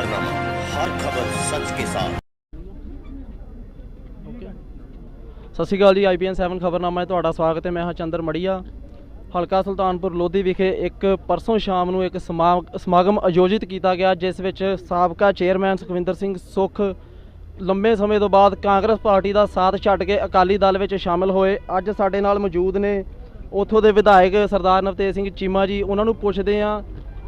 खबरनामा हर खबर सच के साथ ਸਤਿ ਸ਼੍ਰੀ ਅਕਾਲ ਜੀ ਆਈਪੀਐਨ 7 ਖਬਰਨਾਮਾ 'ਚ ਤੁਹਾਡਾ ਸਵਾਗਤ ਹੈ ਮੈਂ ਹਾਂ ਚੰਦਰ ਮੜੀਆ ਹਲਕਾ ਸੁਲਤਾਨਪੁਰ ਲੋਧੀ ਵਿਖੇ ਇੱਕ ਪਰਸੋਂ ਸ਼ਾਮ ਨੂੰ ਇੱਕ ਸਮਾ- ਸਮਾਗਮ ਆਯੋਜਿਤ ਕੀਤਾ ਗਿਆ ਜਿਸ ਵਿੱਚ ਸਾਬਕਾ ਚੇਅਰਮੈਨ ਸੁਖਵਿੰਦਰ ਸਿੰਘ ਸੁੱਖ ਲੰਬੇ ਸਮੇਂ ਤੋਂ ਬਾਅਦ ਕਾਂਗਰਸ ਪਾਰਟੀ ਦਾ ਸਾਥ ਛੱਡ ਕੇ ਅਕਾਲੀ ਦਲ ਵਿੱਚ ਸ਼ਾਮਲ ਹੋਏ ਅੱਜ ਸਾਡੇ ਨਾਲ ਮੌਜੂਦ ਨੇ ਉੱਥੋਂ ਦੇ ਵਿਧਾਇਕ ਸਰਦਾਰ ਨਵਤੇਜ ਸਿੰਘ ਚੀਮਾ ਜੀ ਉਹਨਾਂ ਨੂੰ ਪੁੱਛਦੇ ਹਾਂ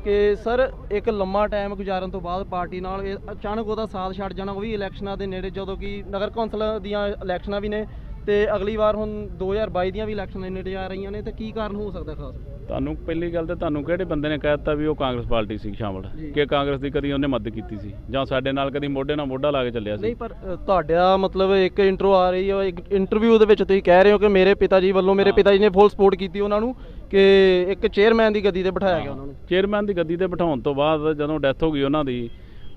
ਕਿ ਸਰ ਇੱਕ ਲੰਮਾ ਟਾਈਮ ਗੁਜ਼ਾਰਨ ਤੋਂ ਬਾਅਦ ਪਾਰਟੀ ਨਾਲ ਇਹ ਅਚਾਨਕ ਉਹਦਾ ਸਾਥ ਛੱਡ ਜਾਣਾ, ਉਹ ਵੀ ਇਲੈਕਸ਼ਨਾਂ ਦੇ ਨੇੜੇ ਜਦੋਂ ਕਿ ਨਗਰ ਕੌਂਸਲ ਦੀਆਂ ਇਲੈਕਸ਼ਨਾਂ ਵੀ ਨੇ ਤੇ ਅਗਲੀ ਵਾਰ ਹੁਣ 2022 ਦੀਆਂ ਵੀ ਇਲੈਕਸ਼ਨਾਂ ਦੇ ਨੇੜੇ ਆ ਰਹੀਆਂ ਨੇ, ਤੇ ਕੀ ਕਾਰਨ ਹੋ ਸਕਦਾ ਖਾਸ? ਤੁਹਾਨੂੰ ਪਹਿਲੀ ਗੱਲ ਤੇ ਤੁਹਾਨੂੰ ਕਿਹੜੇ ਬੰਦੇ ਨੇ ਕਹਿ ਦਿੱਤਾ ਵੀ ਉਹ ਕਾਂਗਰਸ ਪਾਰਟੀ ਸੀ ਸ਼ਾਮਲ। ਕਿ ਕਾਂਗਰਸ ਦੀ ਕਦੀ ਉਹਨੇ ਮਦਦ ਕੀਤੀ ਸੀ? ਜਾਂ ਸਾਡੇ ਨਾਲ ਕਦੀ ਮੋਢੇ ਨਾਲ ਮੋਢਾ ਲਾ ਕੇ ਚੱਲਿਆ ਸੀ? ਨਹੀਂ ਪਰ ਤੁਹਾਡਾ ਮਤਲਬ ਇੱਕ ਇੰਟਰੋ ਆ ਰਹੀ ਹੈ ਇੱਕ ਇੰਟਰਵਿਊ ਦੇ ਵਿੱਚ ਤੁਸੀਂ ਕਹਿ ਰਹੇ ਹੋ ਕਿ ਮੇਰੇ ਪਿਤਾ ਜੀ ਵੱਲੋਂ ਮੇਰੇ ਪਿਤਾ ਜੀ ਨੇ ਫੁੱਲ ਸਪੋਰਟ ਕੀਤੀ ਉਹਨਾਂ ਨੂੰ ਕਿ ਇੱਕ ਚੇਅਰਮੈਨ ਦੀ ਗੱਦੀ ਤੇ ਬਿਠਾਇਆ ਗਿਆ ਉਹਨਾਂ ਨੂੰ। ਚੇਅਰਮੈਨ ਦੀ ਗੱਦੀ ਤੇ ਬਿਠਾਉਣ ਤੋਂ ਬਾਅਦ ਜਦੋਂ ਡੈਥ ਹੋ ਗਈ ਉਹਨਾਂ ਦੀ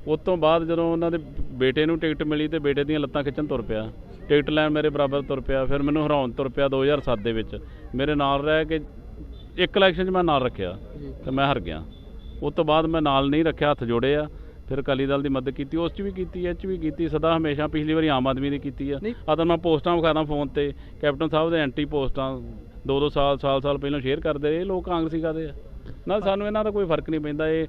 ਉਸ ਤੋਂ ਬਾਅਦ ਜਦੋਂ ਉਹਨਾਂ ਦੇ ਬੇਟੇ ਨੂੰ ਟਿਕਟ ਮਿਲੀ ਤੇ ਬੇਟੇ ਦੀਆਂ ਲੱਤਾਂ ਖਿੱਚਣ ਤੁਰ ਪਿਆ। ਟਿਕਟ ਲੈਣ ਮੇਰੇ ਬਰਾਬਰ ਤੁਰ ਪਿਆ ਫਿਰ ਮੈਨੂੰ ਹਰਾਉਣ ਤੁਰ ਪਿਆ 2007 ਦੇ ਵਿੱਚ। ਮੇਰੇ ਨਾਲ ਰਹਿ ਕੇ ਇੱਕ ਇਲੈਕਸ਼ਨ 'ਚ ਮੈਂ ਨਾਲ ਰੱਖਿਆ ਤੇ ਮੈਂ ਹਾਰ ਗਿਆ। ਉਸ ਤੋਂ ਬਾਅਦ ਮੈਂ ਨਾਲ ਨਹੀਂ ਰੱਖਿਆ ਹੱਥ ਜੋੜੇ ਆ। ਫਿਰ ਅਕਾਲੀ ਦਲ ਦੀ ਮਦਦ ਕੀਤੀ ਉਸ 'ਚ ਵੀ ਕੀਤੀ ਇਹ 'ਚ ਵੀ ਕੀਤੀ ਸਦਾ ਹਮੇਸ਼ਾ ਪਿਛਲੀ ਵਾਰੀ ਆਮ ਆਦਮੀ ਦੀ ਕੀਤੀ ਆ। ਆ ਤਾਂ ਮੈਂ ਪੋਸਟਾਂ ਵਿਖਾਦਾ ਫੋਨ ਤੇ ਕੈਪਟਨ ਸਾਹਿਬ ਦੇ ਐਂਟੀ ਪੋਸਟਾਂ ਦੋ ਦੋ ਸਾਲ ਸਾਲ ਸਾਲ ਪਹਿਲਾਂ ਸ਼ੇਅਰ ਕਰਦੇ ਰਹੇ ਲੋਕ ਕਾਂਗਰਸੀ ਕਾਦੇ ਆ? ਨਾਲ ਸਾਨੂੰ ਇਹਨਾਂ ਦਾ ਕੋਈ ਫ਼ਰਕ ਨਹੀਂ ਪੈਂਦਾ ਇਹ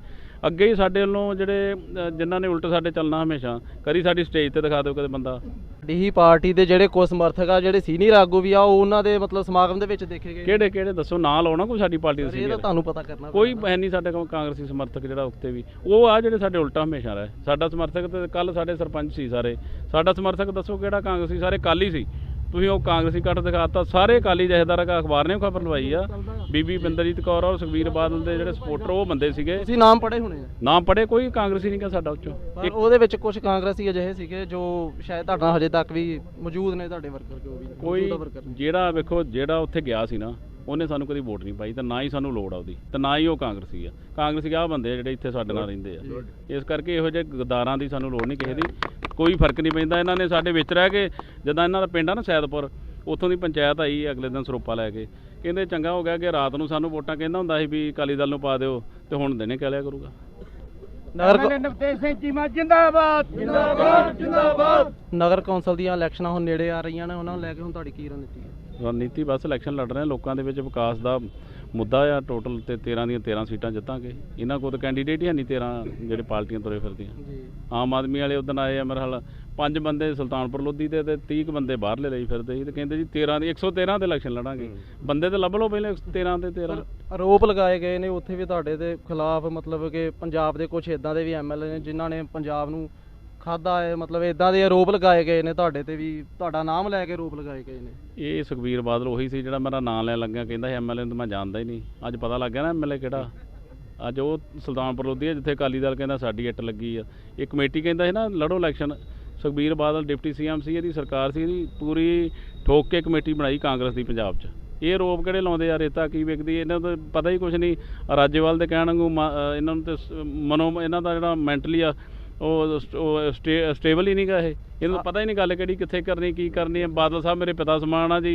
ਅੱਗੇ ਹੀ ਸਾਡੇ ਵੱਲੋਂ ਜਿਹੜੇ ਅ, ਜਿਨ੍ਹਾਂ ਨੇ ਉਲਟ ਸਾਡੇ ਚੱਲਣਾ ਹਮੇਸ਼ਾ ਕਦੀ ਸਾਡੀ ਸਟੇਜ ਤੇ ਦਿਖਾ ਦਿਓ ਕਦੇ ਬੰਦਾ। ਹੀ ਪਾਰਟੀ ਦੇ ਜਿਹੜੇ ਕੁਝ ਸਮਰਥਕ ਆ ਜਿਹੜੇ ਸੀਨੀਅਰ ਆਗੂ ਵੀ ਆ ਉਹ ਉਹਨਾਂ ਦੇ ਮਤਲਬ ਸਮਾਗਮ ਦੇ ਵਿੱਚ ਦੇਖੇ ਗਏ। ਕਿਹੜੇ ਕਿਹੜੇ? ਦੱਸੋ ਨਾਂ ਲਾਉਣਾ ਕੋਈ ਸਾਡੀ ਪਾਰਟੀ ਦੇ ਇਹ ਤਾਂ। ਤੁਹਾਨੂੰ ਪਤਾ ਕਰਨਾ ਕੋਈ। ਹੈ ਨਹੀਂ ਸਾਡੇ ਕੋਲ ਕਾਂਗਰਸੀ ਸਮਰਥਕ ਜਿਹੜਾ ਉੱਤੇ ਵੀ। ਉਹ ਆ ਜਿਹੜੇ ਸਾਡੇ ਉਲਟਾ ਹਮੇਸ਼ਾ ਰਹੇ। ਸਾਡਾ ਸਮਰਥਕ ਤੇ ਕੱਲ ਸਾਡੇ ਸਰਪੰਚ ਸੀ ਸਾਰੇ। ਸਾਡਾ ਸਮਰਥਕ ਦੱਸੋ ਕਿਹੜਾ ਕਾਂਗਰਸੀ? ਸਾਰੇ ਕਾਲੀ ਸੀ। ਤੁਸੀਂ ਉਹ ਕਾਂਗਰਸੀ ਕੱਟ ਦਿਖਾਤਾ ਸਾਰੇ ਕਾਲੀ ਜਥੇਦਾਰ ਦਾ ਅਖਬਾਰ ਨੇ ਖਬਰ ਲਵਾਈ ਆ। ਬੀਬੀ ਬਿੰਦਰਜੀਤ ਕੌਰ ਔਰ ਸੁਖਬੀਰ ਬਾਦਲ ਦੇ ਜਿਹੜੇ ਸਪੋਰਟਰ ਉਹ ਬੰਦੇ ਸੀਗੇ। ਤੁਸੀਂ ਨਾਮ ਪੜ੍ਹੇ ਹੋਣੇ ਆ। ਨਾਮ ਪੜੇ ਕੋਈ ਕਾਂਗਰਸੀ ਨਹੀਂ ਗਾ ਸਾਡਾ ਉੱਚੋਂ। ਪਰ ਉਹਦੇ ਵਿੱਚ ਕੁਝ ਕਾਂਗਰਸੀ ਅਜਿਹੇ ਸੀਗੇ ਜੋ ਸ਼ਾਇਦ ਤੁਹਾਡਾ ਹਜੇ ਤੱਕ ਵੀ ਮੌਜੂਦ ਨੇ ਤੁਹਾਡੇ ਵਰਕਰ ਜੋ ਵੀ ਕੋਈ। ਜਿਹੜਾ ਵੇਖੋ ਜਿਹੜਾ ਉੱਥੇ ਗਿਆ ਸੀ ਨਾ ਉਹਨੇ ਸਾਨੂੰ ਕਦੀ ਵੋਟ ਨਹੀਂ ਪਾਈ ਤਾਂ ਨਾ ਹੀ ਸਾਨੂੰ ਲੋੜ ਆ ਉਹਦੀ ਤੇ ਨਾ ਹੀ ਉਹ ਕਾਂਗਰਸੀ ਆ। ਕਾਂਗਰਸੀ ਆ ਬੰਦੇ ਆ ਜਿਹੜੇ ਇੱਥੇ ਸਾਡੇ ਨਾਲ ਰਹਿੰਦੇ ਆ। ਇਸ ਕਰਕੇ ਇਹੋ ਜਿਹੇ ਗਦਾਰਾਂ ਦੀ ਸਾਨੂੰ ਲੋੜ ਨਹੀਂ ਕਿਸੇ ਦੀ। ਕੋਈ ਫ਼ਰਕ ਨਹੀਂ ਪੈਂਦਾ। ਇਹਨਾਂ ਨੇ ਸਾਡੇ ਵਿੱਚ ਰਹਿ ਕੇ ਜਦੋਂ ਇਹਨਾਂ ਦਾ ਪਿੰਡ ਆ ਨਾ ਸੈਦਪੁਰ, ਉੱਥੋਂ ਦੀ ਪੰਚਾਇਤ ਆਈ ਅਗਲੇ ਦਿਨ ਸਰੋਪਾ ਲੈ ਕੇ। ਕਹਿੰਦੇ ਚੰਗਾ ਹੋ ਗਿਆ ਕਿ ਰਾਤ ਨੂੰ ਸਾਨੂੰ ਵੋਟਾਂ ਕਹਿੰਦਾ ਹੁੰਦਾ ਸੀ ਵੀ ਅਕਾਲੀ ਦਲ ਨੂੰ ਪਾ ਦਿਓ ਤੇ ਹੁਣ ਦਿਨੇ ਕਹਿ ਲਿਆ ਕਰੂਗਾ। ਨਗਰ ਕੌ- ਨਵਤੇਜ ਸਿੰਘ ਚੀਮਾ ਜਿੰਦਾਬਾਦ। ਜਿੰਦਾਬਾਦ ਜਿੰਦਾਬਾਦ। ਨਗਰ ਕੌਂਸਲ ਦੀਆਂ ਇਲੈਕਸ਼ਨਾਂ ਹੁਣ ਨੇੜੇ ਆ ਰਹੀਆਂ ਨੇ ਉਹਨਾਂ ਨੂੰ ਲੈ ਕੇ ਹੁਣ ਤੁਹਾਡੀ ਕੀ ਰਣਨੀਤੀ ਹੈ? ਰਣਨੀਤੀ ਬਸ ਇਲੈਕਸ਼ਨ ਲੜ ਰਹੇ ਹਾਂ ਲੋਕਾਂ ਦੇ ਵਿੱਚ ਵਿਕਾਸ ਦਾ ਮੁੱਦਾ ਆ ਟੋਟਲ ਤੇ 13 ਦੀਆਂ 13 ਸੀਟਾਂ ਜਿੱਤਾਂਗੇ। ਇਹਨਾਂ ਕੋਲ ਤਾਂ ਕੈਂਡੀਡੇਟ ਹੀ ਨਹੀਂ 13 ਜਿਹੜੇ ਪਾਰਟੀਆਂ ਤੁਰੇ ਫਿਰਦੀਆਂ ਜੀ। ਆਮ ਆਦਮੀ ਵਾਲੇ ਉਦੋਂ ਆਏ ਆ ਮੇਰੇ ਹਾਲ ਪੰਜ ਬੰਦੇ ਸੁਲਤਾਨਪੁਰ ਲੋਧੀ ਦੇ ਤੇ 30 ਕੁ ਬੰਦੇ ਬਾਹਰਲੇ ਲਈ ਫਿਰਦੇ ਸੀ ਤੇ ਕਹਿੰਦੇ ਜੀ 13 ਦੀ 113 ਤੇ ਇਲੈਕਸ਼ਨ ਲੜਾਂਗੇ। ਬੰਦੇ ਤੇ ਲੱਭ ਲਓ ਪਹਿਲੇ 13 ਤੇ 13 ਆਰੋਪ ਲਗਾਏ ਗਏ ਨੇ ਉੱਥੇ ਵੀ ਤੁਹਾਡੇ ਦੇ ਖਿਲਾਫ ਮਤਲਬ ਕਿ ਪੰਜਾਬ ਦੇ ਕੁਝ ਇਦਾਂ ਦੇ ਵੀ ਐਮਐਲਏ ਨੇ ਜਿਨ੍ਹਾਂ ਨੇ ਪੰਜਾਬ ਨੂੰ ਖਾਦਾ ਹੈ, ਮਤਲਬ ਇਦਾਂ ਦੇ ਆਰੋਪ ਲਗਾਏ ਗਏ ਨੇ ਤੁਹਾਡੇ ਤੇ ਵੀ, ਤੁਹਾਡਾ ਨਾਮ ਲੈ ਕੇ ਆਰੋਪ ਲਗਾਏ ਗਏ ਨੇ। ਇਹ ਸੁਖਬੀਰ ਬਾਦਲ ਉਹੀ ਸੀ ਜਿਹੜਾ ਮੇਰਾ ਨਾਂ ਲੈਣ ਲੱਗਿਆ, ਕਹਿੰਦਾ ਸੀ ਐਮਐਲਏ ਨੂੰ ਤਾਂ ਮੈਂ ਜਾਣਦਾ ਹੀ ਨਹੀਂ। ਅੱਜ ਪਤਾ ਲੱਗ ਗਿਆ ਨਾ ਐਮਐਲਏ ਕਿਹੜਾ। ਅੱਜ ਉਹ ਸੁਲਤਾਨਪੁਰ ਲੋਧੀ ਹੈ, ਜਿੱਥੇ ਅਕਾਲੀ ਦਲ ਕਹਿੰਦਾ ਸਾਡੀ ਇੱਟ ਲੱਗੀ ਆ। ਇਹ ਕਮੇਟੀ ਕਹਿੰਦਾ ਸੀ ਨਾ, ਲੜੋ election. Sukhbir Badal deputy CM ਸੀ, ਇਹਦੀ ਸਰਕਾਰ ਸੀ, ਇਹਦੀ ਪੂਰੀ ਠੋਕ ਕੇ ਕਮੇਟੀ ਬਣਾਈ ਕਾਂਗਰਸ ਦੀ ਪੰਜਾਬ 'ਚ। ਇਹ ਰੋਪ ਕਿਹੜੇ ਲਾਉਂਦੇ ਆ, ਰੇਤਾ ਕੀ ਵਿਕਦੀ ਇਹਨਾਂ ਨੂੰ ਪਤਾ ਹੀ ਕੁਝ ਨਹੀਂ। ਰਾਜੇਵਾਲ ਦੇ ਕਹਿਣ ਵਾਂਗੂ, ਮ- ਇਹਨਾਂ ਨੂੰ ਤੇ ਮਨੋ ਇਹਨਾਂ ਦਾ ਜਿਹੜਾ ਮੈਂਟਲੀ ਆ ਉਹ ਸਟੇ- ਸਟੇਬਲ ਹੀ ਨਹੀਂਗਾ ਇਹ? ਇਹਨੂੰ ਪਤਾ ਹੀ ਨਹੀਂ ਗੱਲ ਕਿਹੜੀ ਕਿੱਥੇ ਕਰਨੀ ਕੀ ਕਰਨੀ ਹੈ। ਬਾਦਲ ਸਾਹਿਬ ਮੇਰੇ ਪਿਤਾ ਸਮਾਨ ਆ ਜੀ।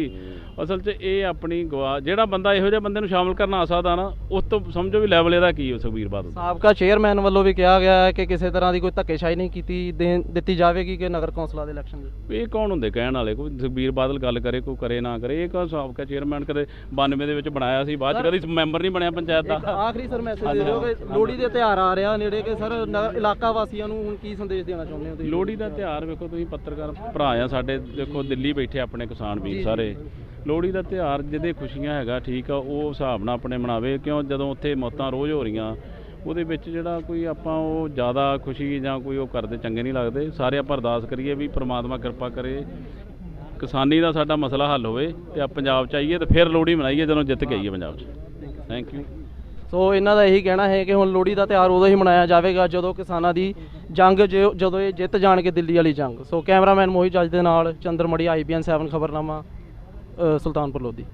ਅਸਲ 'ਚ ਇਹ ਆਪਣੀ ਗਵਾ ਜਿਹੜਾ ਬੰਦਾ ਇਹੋ ਜਿਹੇ ਬੰਦੇ ਨੂੰ ਸ਼ਾਮਲ ਕਰਨਾ ਆ ਸਕਦਾ ਨਾ ਉਸ ਤੋਂ ਸਮਝੋ ਵੀ ਲੈਵਲ ਇਹਦਾ ਕੀ ਹੈ ਸੁਖਬੀਰ ਬਾਦਲ। ਸਾਬਕਾ ਚੇਅਰਮੈਨ ਵੱਲੋਂ ਵੀ ਕਿਹਾ ਗਿਆ ਹੈ ਕਿ ਕਿਸੇ ਤਰ੍ਹਾਂ ਦੀ ਕੋਈ ਧੱਕੇਸ਼ਾਹੀ ਨਹੀਂ ਕੀਤੀ ਦਿੱਤੀ ਜਾਵੇਗੀ ਕਿ ਨਗਰ ਕੌਂਸਲਾਂ ਦੇ ਇਲੈਕਸ਼ਨ ਦੇ? ਇਹ ਕੌਣ ਹੁੰਦੇ ਕਹਿਣ ਵਾਲੇ? ਕੋਈ ਸੁਖਬੀਰ ਬਾਦਲ ਗੱਲ ਕਰੇ ਕੋਈ ਕਰੇ ਨਾ ਕਰੇ। ਇਹ ਕੌਣ ਸਾਬਕਾ ਚੇਅਰਮੈਨ ਕਦੇ 92 ਦੇ ਵਿੱਚ ਬਣਾਇਆ ਸੀ? ਬਾਅਦ ਚ ਕਦੀ ਮੈਂਬਰ ਨਹੀਂ ਬਣਿਆ ਪੰਚਾਇਤ ਦਾ? ਆਖਰੀ ਸਰ ਮੈਸੇਜ ਦੇ ਦਿਓ ਕਿ ਲੋਹੜੀ ਦੇ ਤਿਉਹਾਰ ਆ ਰਿਹਾ ਨੇੜੇ ਕਿ ਸਰ ਇਲਾਕਾ ਵਾਸੀਆਂ ਨੂੰ ਹੁਣ ਕੀ ਸੰਦੇਸ਼ ਦੇਣਾ ਚਾਹੁੰਦੇ ਹੋ ਤੁਸੀਂ? ਲੋਹੜੀ ਦਾ ਤਿਉਹਾਰ ਵੇਖੋ ਤੁਸੀਂ ਪੱਤਰਕਾਰ ਭਰਾ ਆ ਸਾਡੇ ਦੇਖੋ ਦਿੱਲੀ ਬੈਠੇ ਆਪਣੇ ਕਿਸਾਨ ਵੀਰ ਸਾਰੇ। ਲੋਹੜੀ ਦਾ ਤਿਉਹਾਰ ਜਿਹਦੇ ਖੁਸ਼ੀਆਂ ਹੈਗਾ ਠੀਕ ਆ ਉਹ ਹਿਸਾਬ ਨਾਲ ਆਪਣੇ ਮਨਾਵੇ ਕਿਉਂ ਜਦੋਂ ਉੱਥੇ ਮੌਤਾਂ ਰੋਜ਼ ਹੋ ਰਹੀਆਂ ਉਹਦੇ ਵਿੱਚ ਜਿਹੜਾ ਕੋਈ ਆਪਾਂ ਉਹ ਜ਼ਿਆਦਾ ਖੁਸ਼ੀ ਜਾਂ ਕੋਈ ਉਹ ਕਰਦੇ ਚੰਗੇ ਨਹੀਂ ਲੱਗਦੇ। ਸਾਰੇ ਆਪਾਂ ਅਰਦਾਸ ਕਰੀਏ ਵੀ ਪ੍ਰਮਾਤਮਾ ਕਿਰਪਾ ਕਰੇ ਕਿਸਾਨੀ ਦਾ ਸਾਡਾ ਮਸਲਾ ਹੱਲ ਹੋਵੇ ਤੇ ਆ ਪੰਜਾਬ ਚ ਆਈਏ ਤੇ ਫਿਰ ਲੋਹੜੀ ਮਨਾਈਏ ਜਦੋਂ ਜਿੱਤ ਕੇ ਆਈਏ ਪੰਜਾਬ ਚ। ਥੈਂਕ ਯੂ ਸੋ ਇਹਨਾਂ ਦਾ ਇਹੀ ਕਹਿਣਾ ਹੈ ਕਿ ਹੁਣ ਲੋਹੜੀ ਦਾ ਤਿਉਹਾਰ ਉਦੋਂ ਹੀ ਮਨਾਇਆ ਜਾਵੇਗਾ ਜਦੋਂ ਕਿਸਾਨਾਂ ਦੀ ਜੰਗ ਜੋ- ਜਦੋਂ ਇਹ ਜਿੱਤ ਜਾਣਗੇ ਦਿੱਲੀ ਵਾਲੀ ਜੰਗ। ਸੋ ਕੈਮਰਾਮੈਨ ਮੋਹਿਤ ਜੱਜ ਦੇ ਨਾਲ ਚੰਦਰਮੜੀ ਆਈਪੀਐਨ 7 ਖਬਰਨਾਮਾ ਅ, ਸੁਲਤਾਨਪੁਰ ਲੋਧੀ।